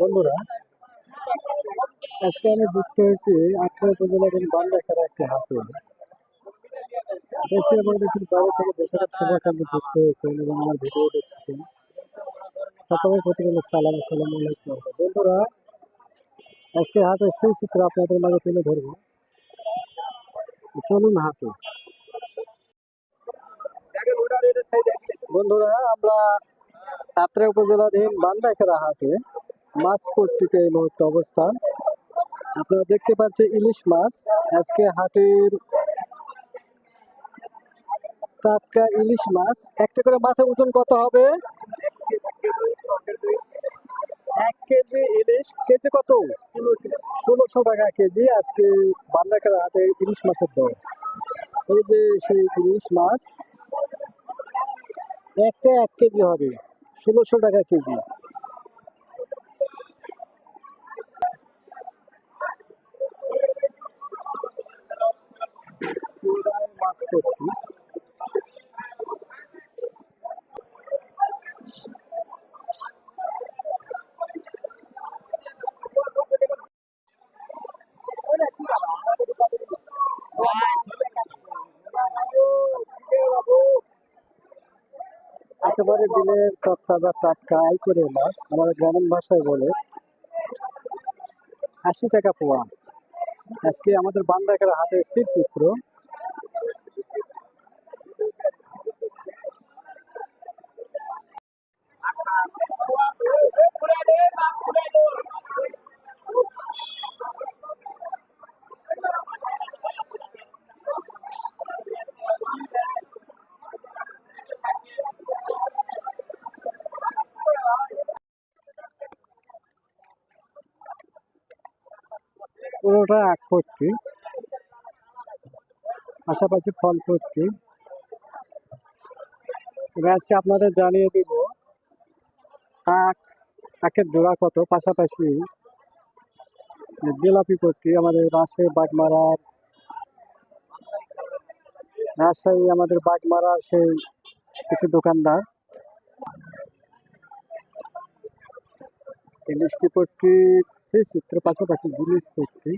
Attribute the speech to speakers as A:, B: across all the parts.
A: বন্ধুরা, আজকে আমি যুক্ত হয়েছি আটটা উপজেলার বান্দাখারা একটি হাতে। দেশে এবং দেশের বাইরে থেকে যে সকল শুভাকাঙ্ক্ষী যুক্ত হয়েছেন এবং আমার ভিডিও দেখতেছেন, সকলের প্রতি আমার সালাম, আসসালামু আলাইকুম। বন্ধুরা, আজকে হাট স্থির চিত্র আপনাদের মাঝে তুলে ধরবো। চলুন হাটে বন্ধুরা, আমরা আত্রা উপজেলাধীন বান্দাখারা হাটে মাছ পট্টিতে এই মুহূর্তে অবস্থান। আপনারা দেখতে পাচ্ছেন ইলিশ মাছ। আজকে হাটের টাটকা ইলিশ মাছ। একটা করে মাছের ওজন কত হবে? এক কেজি ইলিশ কেজি কত? ষোলোশো টাকা কেজি আজকে বান্দাখারা হাটে ইলিশ মাছের দর। এই যে সেই ইলিশ মাছ, একটা এক কেজি হবে, ষোলোশো টাকা কেজি। মাছ করছি। একেবারে বিলের তরতাজা টাটকা আই করে মাছ, আমাদের গ্রামীণ ভাষায় বলে, আশি টাকা পোয়া। আজকে আমাদের বান্দাকের হাটে স্থির চিত্র। পুরোটা এক পট্টি। পাশাপাশি ফল পট্টি। তবে আজকে আপনাদের জানিয়ে দিব আখ আখের জোড়া কত? পাশাপাশি জিলাপি পট্টি আমাদের রাজশাহী বাগমারার রাজশাহী আমাদের বাগমারার সেই কিছু দোকানদার। এই মিষ্টি পট্টি সেই চিত্র পাশাপাশি জিনিস পট্টি।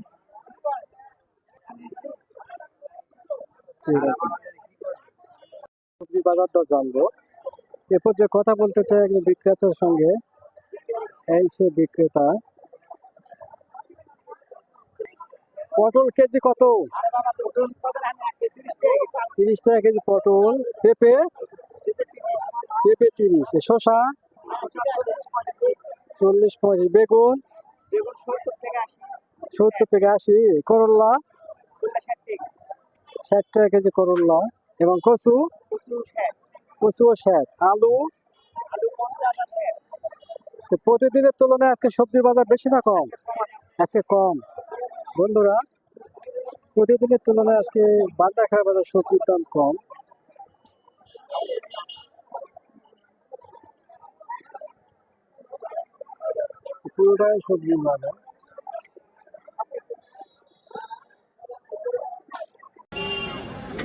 A: সবজি বাজার দর জানব। এরপর যে কথা বলতে চাই একজন বিক্রেতার সঙ্গে, এই সে বিক্রেতা। পটল কেজি কত? তিরিশ টাকা কেজি পটল, পেঁপে? পেঁপে তিরিশ। শশা চল্লিশ পঁয়ত্রিশ বেগুন? সত্তর থেকে আশি। করল্লা ষাট টাকা। কেজি করল্লা এবং কচু? কচু ও ষাট। আলু? তো প্রতিদিনের তুলনায় আজকে সবজির বাজার বেশি না কম? আজকে কম বন্ধুরা প্রতিদিনের তুলনায় আজকে বান্দা খারাপ বাজার সবজির দাম কম। পুরোটাই সবজির বাজার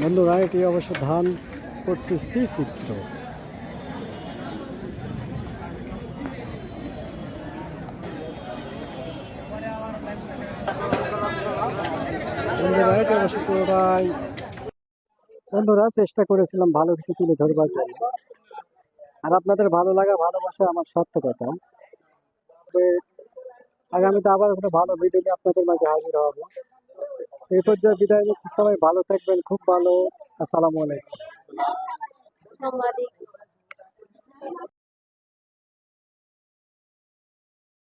A: বন্ধুরা, এটি অবশ্য ধান পট্টিশটি চিত্র বন্ধুরা চেষ্টা করেছিলাম ভালো কিছু তুলে ধরবার জন্য। আর আপনাদের ভালো লাগা, ভালোবাসা আমার সার্থকতা আগামী আগামীতে আবার একটা ভালো ভিডিও নিয়ে আপনাদের মাঝে হাজির হব। এই পর্যায়ে বিদায় নিচ্ছি। সবাই ভালো থাকবেন, খুব ভালো। আসসালামু আলাইকুম।